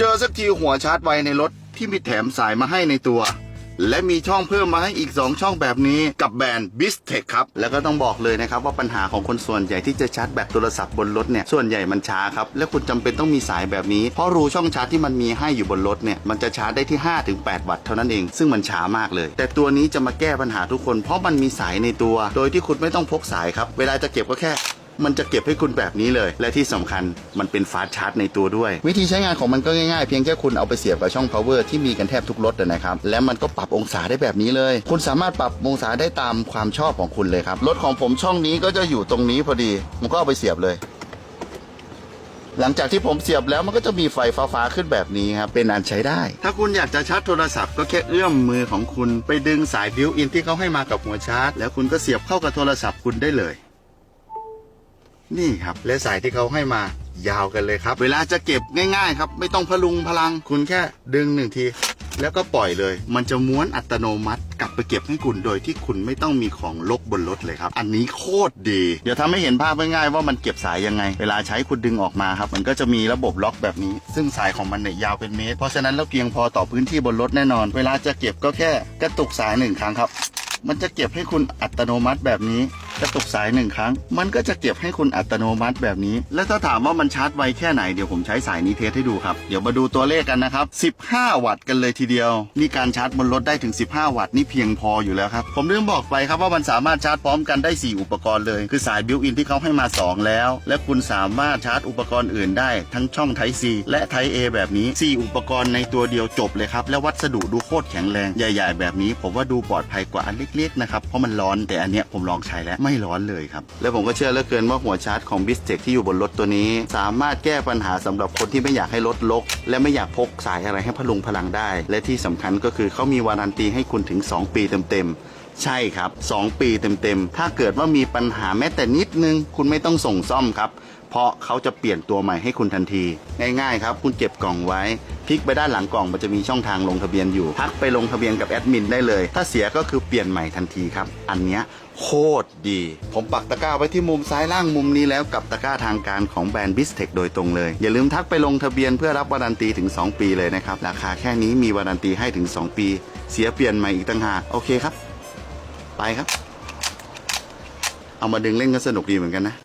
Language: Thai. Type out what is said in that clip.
เจอสักทีหัวชาร์จไวในรถที่มีแถมสายมาให้ในตัว และมีช่องเพิ่มมาให้อีก 2 ช่องแบบนี้กับแบรนด์ b i s t e c h ครับ แล้วก็ต้องบอกเลยนะครับว่าปัญหาของคนส่วนใหญ่ที่จะชาร์จแบตโทรศัพท์บนรถเนี่ยส่วนใหญ่มันช้าครับ และคุณจำเป็นต้องมีสายแบบนี้ เพราะรูช่องชาร์จที่มันมีให้อยู่บนรถเนี่ยมันจะชาร์จได้ที่ 5-8 วัตต์เท่านั้นเอง ซึ่งมันช้ามากเลย แต่ตัวนี้จะมาแก้ปัญหาทุกคน เพราะมันมีสายในตัว โดยที่คุณไม่ต้องพกสายครับเวลาจะเก็บก็แค่ มันจะเก็บให้คุณแบบนี้เลย และที่สำคัญมันเป็นฟาสต์ชาร์จในตัวด้วย วิธีใช้งานของมันก็ง่ายๆ เพียงแค่คุณเอาไปเสียบกับช่อง power ที่มีกันแทบทุกรถเลยนะครับ และมันก็ปรับองศาได้แบบนี้เลย คุณสามารถปรับองศาได้ตามความชอบของคุณเลยครับรถของผมช่องนี้ก็จะอยู่ตรงนี้พอดีผมก็เอาไปเสียบเลย หลังจากที่ผมเสียบแล้วมันก็จะมีไฟฟ้าๆขึ้นแบบนี้ครับเป็นอันใช้ได้ ถ้าคุณอยากจะชาร์จโทรศัพท์ก็แค่เอื้อมมือของคุณไปดึงสายบิวอินที่เขาให้มากับหัวชาร์จ แล้วคุณก็เสียบเข้ากับโทรศัพท์คุณได้เลย นี่ครับและสายที่เขาให้มายาวกันเลยครับ เวลาจะเก็บง่าย ๆ ครับ ไม่ต้องพลุงพลังคุณแค่ดึงหนึ่งที แล้วก็ปล่อยเลย มันจะม้วนอัตโนมัติ กลับไปเก็บให้คุณโดยที่คุณไม่ต้องมีของลบบนรถเลยครับ อันนี้โคตรดี เดี๋ยวทำให้เห็นภาพง่ายๆว่ามันเก็บสายยังไง เวลาใช้คุณดึงออกมาครับ มันก็จะมีระบบล็อกแบบนี้ ซึ่งสายของมันเนี่ยยาวเป็นเมตร เพราะฉะนั้นแล้วเพียงพอต่อพื้นที่บนรถแน่นอน เวลาจะเก็บก็แค่กระตุกสายหนึ่งครั้งครับ มันจะเก็บให้คุณอัตโนมัติแบบนี้ กระตุกสายหนึ่งครั้ง มันก็จะเก็บให้คุณอัตโนมัติแบบนี้ และถ้าถามว่ามันชาร์จไวแค่ไหนเดี๋ยวผมใช้สายนี้เทสให้ดูครับ เดี๋ยวมาดูตัวเลขกันนะครับ 15 วัตต์กันเลยทีเดียว นี่การชาร์จบนรถได้ถึง 15 วัตต์นี่เพียงพออยู่แล้วครับ ผมลืมบอกไปครับว่ามันสามารถชาร์จพร้อมกันได้ 4 อุปกรณ์เลย คือสายบิวอินที่เขาให้มา 2 แล้ว และคุณสามารถชาร์จอุปกรณ์อื่นได้ทั้งช่อง Type C และ Type A แบบนี้ 4 อุปกรณ์ในตัวเดียวจบเลยครับ และวัสดุดูโคตรแข็งแรงใหญ่ ๆ แบบนี้ ผมว่าดูปลอดภัยกว่าอันเล็กๆนะครับ เพราะมันร้อน แต่อันเนี้ยผมลองใช้แล้วไม่ร้อนเลยครับ และผมก็เชื่อเหลือเกินว่าหัวชาร์จของ b i s t e c ที่อยู่บนรถตัวนี้ สามารถแก้ปัญหาสำหรับคนที่ไม่อยากให้รถลก และไม่อยากพกสายอะไรให้พลุงพลังได้ และที่สำคัญก็คือเขามีวารันตีให้คุณถึง 2 ปีเต็มๆใช่ครับ 2 ปีเต็มๆ ถ้าเกิดว่ามีปัญหาแม้แต่นิดนึง คุณไม่ต้องส่งซ่อมครับ เพราะเขาจะเปลี่ยนตัวใหม่ให้คุณทันที ง่ายๆครับ คุณเก็บกล่องไว้ พลิกไปด้านหลังกล่องมันจะมีช่องทางลงทะเบียนอยู่ทักไปลงทะเบียนกับแอดมินได้เลย ถ้าเสียก็คือเปลี่ยนใหม่ทันทีครับ อันเนี้ยโคตรดี ผมปักตะกร้าไว้ที่มุมซ้ายล่างมุมนี้แล้วกับตะกร้าทางการของแบรนด์บิสเทคโดยตรงเลย อย่าลืมทักไปลงทะเบียนเพื่อรับวารันตีถึง 2 ปีเลยนะครับ ราคาแค่นี้มีวารันตีให้ถึง 2 ปี เสียเปลี่ยนใหม่อีกต่างหากโอเคครับ ไปครับ เอามาดึงเล่นก็สนุกดีเหมือนกันนะ